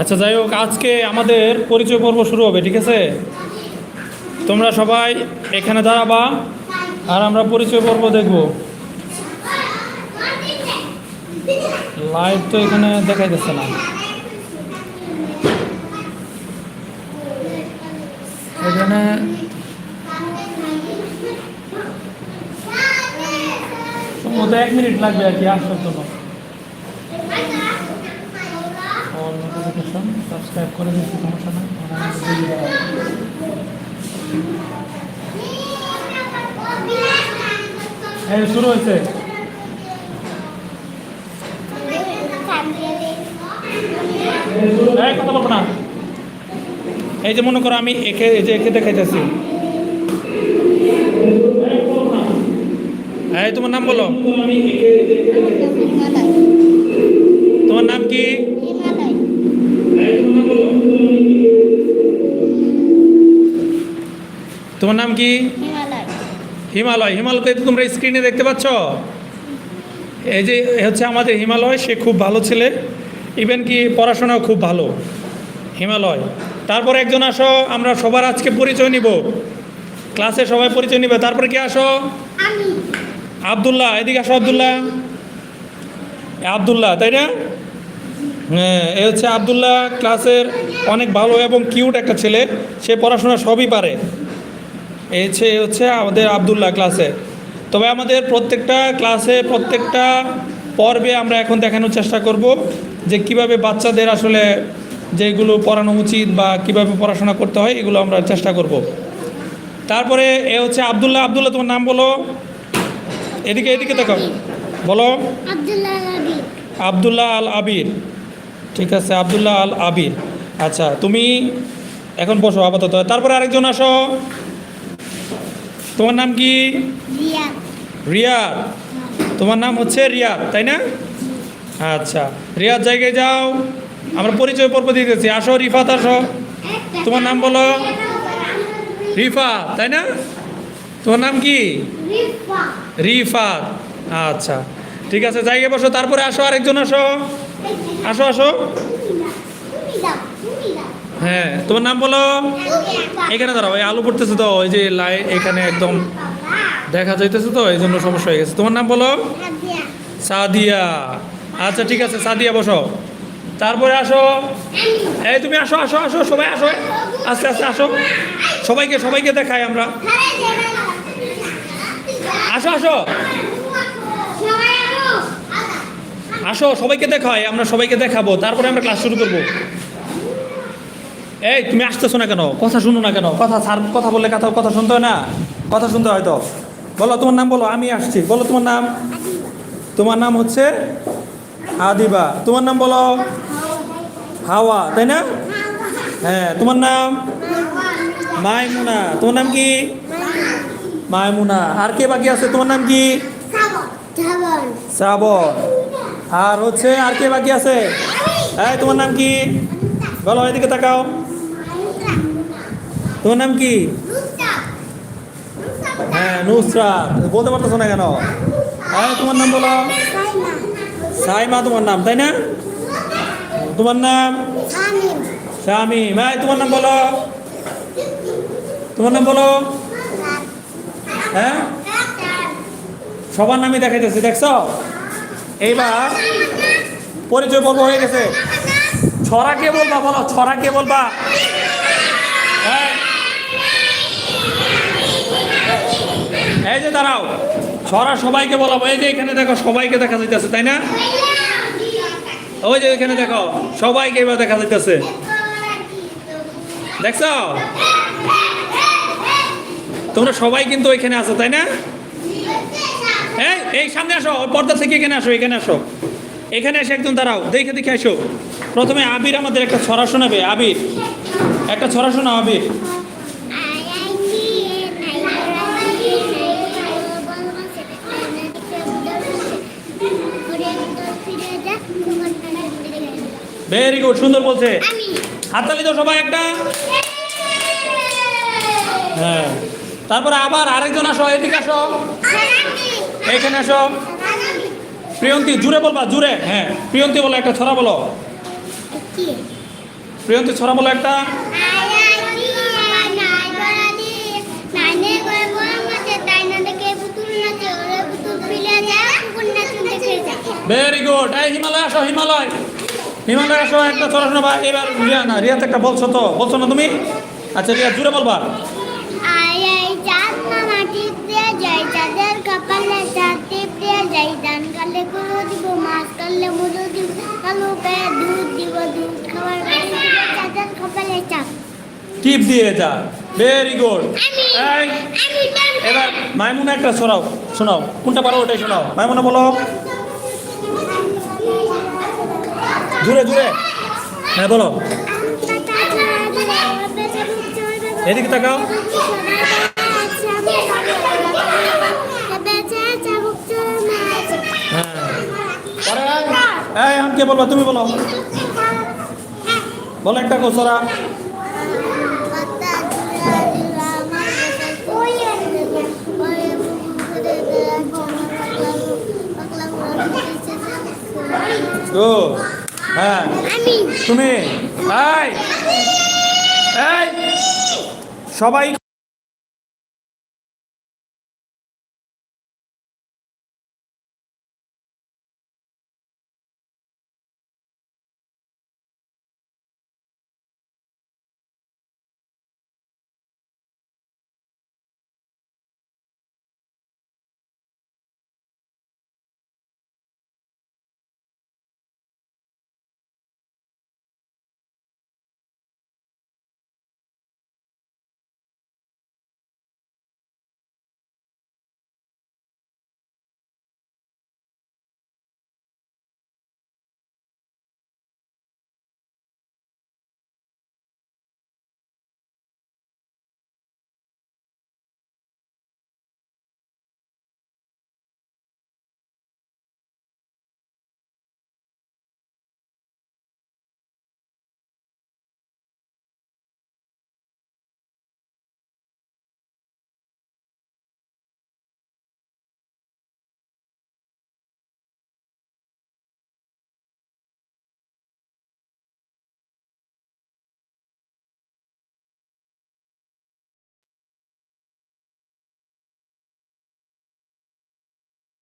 আচ্ছা যাই হোক, আজকে আমাদের পরিচয় পর্ব শুরু হবে, ঠিক আছে? তোমরা সবাই এখানে দাঁড়াবা, আর আমরা পরিচয় পর্ব দেখব। লাইভ তো এখানে দেখাই যাচ্ছে না। এখানে এক মিনিট লাগবে আর কি আসার জন্য নোটিফিকেশন সাবস্ক্রাইব করে দিচ্ছি। এই শুরু হয়েছে। কথা এই যে মনে করো আমি একে এই যে একে দেখাইতেছি। এই তোমার নাম বলো। তোমার তোমার নাম কি? হিমালয়। হিমালয়কে তো তোমরা স্ক্রিনে দেখতে পাচ্ছ? এই যে হচ্ছে আমাদের হিমালয় সে খুব ভালো ছেলে। ইভেন কি পড়াশোনাও খুব ভালো। হিমালয়। তারপর একজন আসো আমরা সবার আজকে পরিচয় নিব। ক্লাসে সবাই পরিচয় নিবে। তারপরে কি আসো? আবদুল্লাহ। এদিকে আসো আবদুল্লাহ। আবদুল্লাহ তাই না? হ্যাঁ এ হচ্ছে আবদুল্লাহ। ক্লাসের অনেক ভালো এবং কিউট একটা ছেলে। সে পড়াশোনা সবই পারে। এই হচ্ছে হচ্ছে আমাদের আবদুল্লাহ ক্লাসে তবে আমাদের প্রত্যেকটা ক্লাসে প্রত্যেকটা পর্বে আমরা এখন দেখানোর চেষ্টা করব যে কীভাবে বাচ্চাদের আসলে যেগুলো পড়ানো উচিত বা কীভাবে পড়াশোনা করতে হয় এগুলো আমরা চেষ্টা করব। তারপরে এ হচ্ছে আবদুল্লাহ। আবদুল্লাহ তোমার নাম বলো। এদিকে এদিকে দেখো বলো। আবদুল্লাহ আল আবির। ঠিক আছে আবদুল্লাহ আল আবির। আচ্ছা তুমি এখন বসো আপাতত। তারপরে আরেকজন আসো। তোমার নাম কি? রিয়াদ। তোমার নাম হচ্ছে রিয়াদ তাই না? আচ্ছা রিয়াদ জায়গায় যাও। আমরা পরিচয় পর্ব দিতেছি আসো রিফাত আসো। তোমার নাম বলো? রিফা তাই না? তোমার নাম কি? রিফাত আচ্ছা ঠিক আছে জায়গায় বসো তারপরে আসো আরেকজন আসো। আসো আসো। হ্যাঁ তোমার নাম বলো? এখানে দাঁড়াও, এই আলু পড়তেছে তো ওই যে লাই এখানে একদম দেখা যাইতেছে তো, এই জন্য সমস্যা হয়ে গেছে। তোমার নাম বলো? সাদিয়া। আচ্ছা ঠিক আছে, সাদিয়া বসো। তারপরে আসো। এই তুমি আসো আসো আসো, সবাই আসো। আস্তে আস্তে আসো। সবাইকে সবাইকে দেখাই আমরা। আসো আসো। আসো, সবাইকে দেখাই, আমরা সবাইকে দেখাবো। তারপরে আমরা ক্লাস শুরু করব। এই, তুমি আসতেছো না কেন? কথা শুনো না কেন? কথা স্যার কথা বললে কথা কথা শুনতে হয় না? কথা শুনতে হয় তো। বলো, তোমার নাম বলো, আমি আসছি। বলো, তোমার নাম? তোমার নাম হচ্ছে আদিবা। তোমার নাম বলো? হাওয়া, তাই না? হ্যাঁ তোমার নাম? মাইমুনা। তোমার নাম কি? মাইমুনা। আর কে বাকি আছে? তোমার নাম কি? শ্রাবণ আর হচ্ছে আর কে বাকি আছে? এই, তোমার নাম কি? বলো, এদিকে তাকাও। তোমার নাম কি? হ্যাঁ নুসরাত। বলতে পারতেছো না কেন? হ্যাঁ তোমার নাম বলো। সাইমা তোমার নাম, তাই না? তোমার নাম? স্বামী ভাই তোমার নাম বলো। তোমার নাম বলো। হ্যাঁ? সবার নামই দেখাইতেছে, দেখছ? এইবার পরিচয় পর্ব হয়ে গেছে। ছড়া কে বলবা? বলো, ছড়া কে বলবা? দাঁড়াও। ছড়া সবাইকে বলাবো। এই যে এখানে দেখো, সবাইকে দেখা যাইতেছে, তাই না? ওই যে এখানে দেখো, সবাইকে এবার দেখা যাইতেছে। দেখছ? তোমরা সবাই কিন্তু ওইখানে আছো, তাই না? এই এই সামনে আসো পর্দা থেকে এখানে আসো এখানে আসো। এখানে এসে একদম দাঁড়াও, দেখে দেখে আসো। প্রথমে আবির আমাদের একটা ছড়া শোনাবে, আবির। একটা ছড়া শোনাও, আবির। ভেরি গুড সুন্দর বলছে। হাততালি তো সবাই একটা। হ্যাঁ। তারপরে আবার আরেকজন আসো এদিকে আসো। এখানে আসো। প্রিয়ন্তী জুড়ে বলবা জুড়ে। হ্যাঁ প্রিয়ন্তী বলো একটা ছড়া বলো। প্রিয়ন্তী ছড়া বলো একটা। ভেরি গুড এই হিমালয় আসো হিমালয়। হিমালয় আসো একটা ছড়া শোনো বা এবার রিয়া না রিয়া তো একটা বলছো তো বলছো না তুমি? আচ্ছা রিয়া জুড়ে বলবা। টিপ দিয়ে যা ভেরি গুড এবার মাইমুনা একটা শোনাও শোনাও কোনটা পারো ওটাই শোনাও। মাইমুনা বলো। জুড়ে জুড়ে হ্যাঁ বলো। এদিকে তাকাও। হ্যাঁ। আমাকে বলবা? তুমি বলো। বলো একটা কোসরা ও। হ্যাঁ। তুমি। এই। এই। সবাই